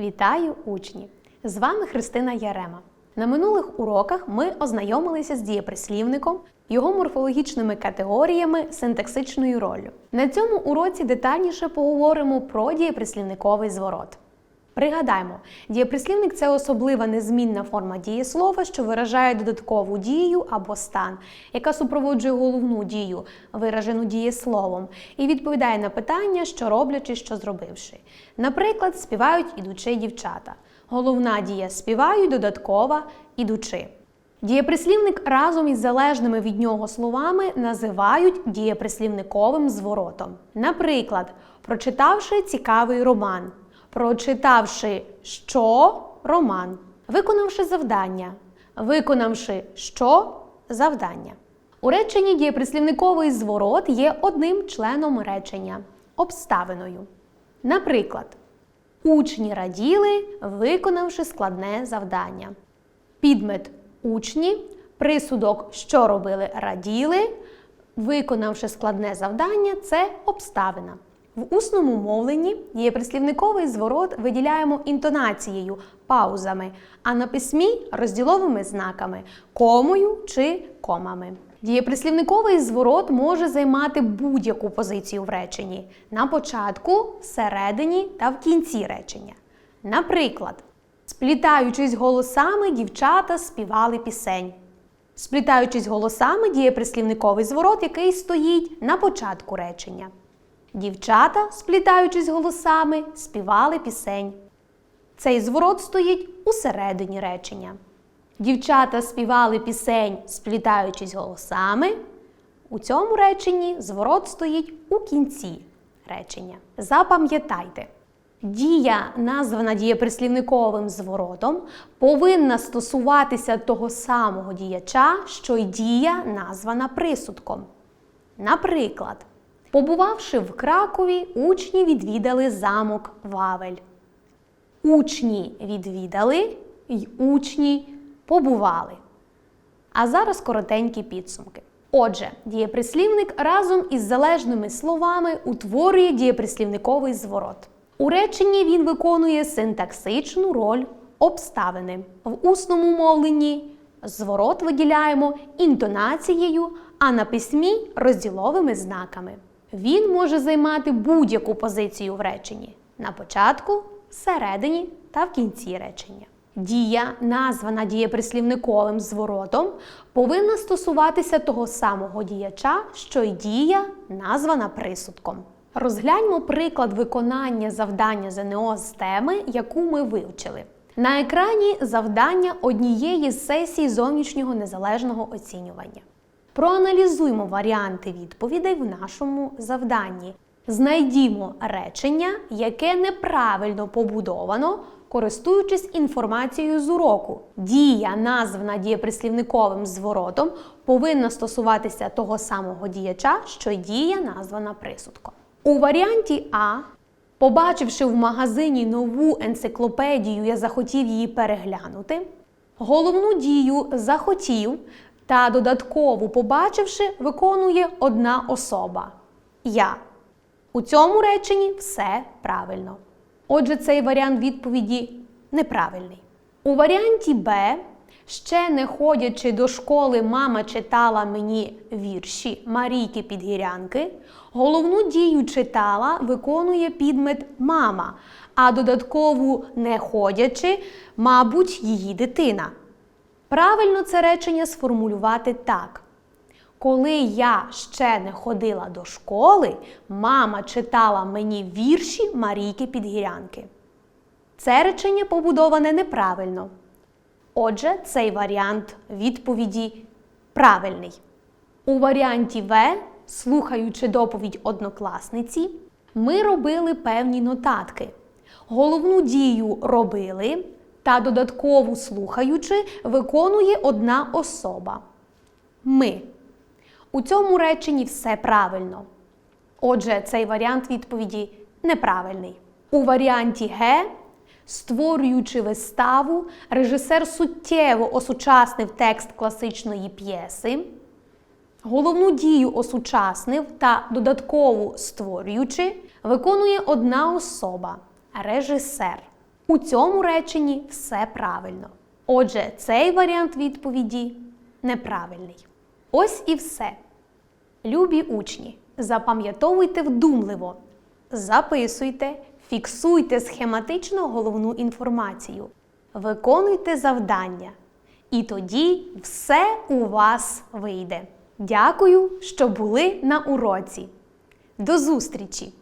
Вітаю, учні! З вами Христина Ярема. На минулих уроках ми ознайомилися з дієприслівником, його морфологічними категоріями, синтаксичною роллю. На цьому уроці детальніше поговоримо про дієприслівниковий зворот. Пригадаймо, дієприслівник це особлива незмінна форма дієслова, що виражає додаткову дію або стан, яка супроводжує головну дію, виражену дієсловом, і відповідає на питання, що роблячи, що зробивши. Наприклад, співають ідучи дівчата. Головна дія співають, додаткова ідучи. Дієприслівник разом із залежними від нього словами називають дієприслівниковим зворотом. Наприклад, прочитавши цікавий роман, прочитавши що роман, виконавши завдання, виконавши що завдання. У реченні дієприслівниковий зворот є одним членом речення обставиною. Наприклад, учні раділи, виконавши складне завдання. Підмет учні, присудок, що робили, раділи, виконавши складне завдання, це обставина. В усному мовленні дієприслівниковий зворот виділяємо інтонацією, паузами, а на письмі розділовими знаками, комою чи комами. Дієприслівниковий зворот може займати будь-яку позицію в реченні на початку, всередині та в кінці речення. Наприклад, сплітаючись голосами, дівчата співали пісень. Сплітаючись голосами, дієприслівниковий зворот, який стоїть на початку речення. Дівчата, сплітаючись голосами, співали пісень. Цей зворот стоїть у середині речення. Дівчата співали пісень, сплітаючись голосами. У цьому реченні зворот стоїть у кінці речення. Запам'ятайте, дія, названа дієприслівниковим зворотом, повинна стосуватися того самого діяча, що й дія, названа присудком. Наприклад, побувавши в Кракові, учні відвідали замок Вавель. Учні відвідали й учні побували. А зараз коротенькі підсумки. Отже, дієприслівник разом із залежними словами утворює дієприслівниковий зворот. У реченні він виконує синтаксичну роль обставини. В усному мовленні зворот виділяємо інтонацією, а на письмі розділовими знаками. Він може займати будь-яку позицію в реченні на початку, всередині та в кінці речення. Дія, названа дієприслівниковим зворотом, повинна стосуватися того самого діяча, що й дія, названа присудком. Розгляньмо приклад виконання завдання ЗНО з теми, яку ми вивчили. На екрані завдання однієї з сесій зовнішнього незалежного оцінювання. Проаналізуймо варіанти відповідей в нашому завданні. Знайдімо речення, яке неправильно побудовано, користуючись інформацією з уроку. Дія, названа дієприслівниковим зворотом, повинна стосуватися того самого діяча, що й дія, названа присудком. У варіанті А, побачивши в магазині нову енциклопедію, я захотів її переглянути. Головну дію захотів та додаткову побачивши, виконує одна особа я. У цьому реченні все правильно. Отже, цей варіант відповіді неправильний. У варіанті Б, ще не ходячи до школи, мама читала мені вірші Марійки Підгірянки. Головну дію читала виконує підмет мама, а додаткову не ходячи, мабуть, її дитина. Правильно це речення сформулювати так. Коли я ще не ходила до школи, мама читала мені вірші Марійки Підгірянки. Це речення побудоване неправильно. Отже, цей варіант відповіді правильний. У варіанті В, слухаючи доповідь однокласниці, ми робили певні нотатки. Головну дію робили та додаткову слухаючи виконує одна особа. Ми. У цьому реченні все правильно. Отже, цей варіант відповіді неправильний. У варіанті Г, створюючи виставу, режисер суттєво осучаснив текст класичної п'єси. Головну дію осучаснив та додаткову створюючи, виконує одна особа режисер. У цьому реченні все правильно. Отже, цей варіант відповіді неправильний. Ось і все. Любі учні, запам'ятовуйте вдумливо, записуйте, фіксуйте схематично головну інформацію, виконуйте завдання. І тоді все у вас вийде. Дякую, що були на уроці. До зустрічі!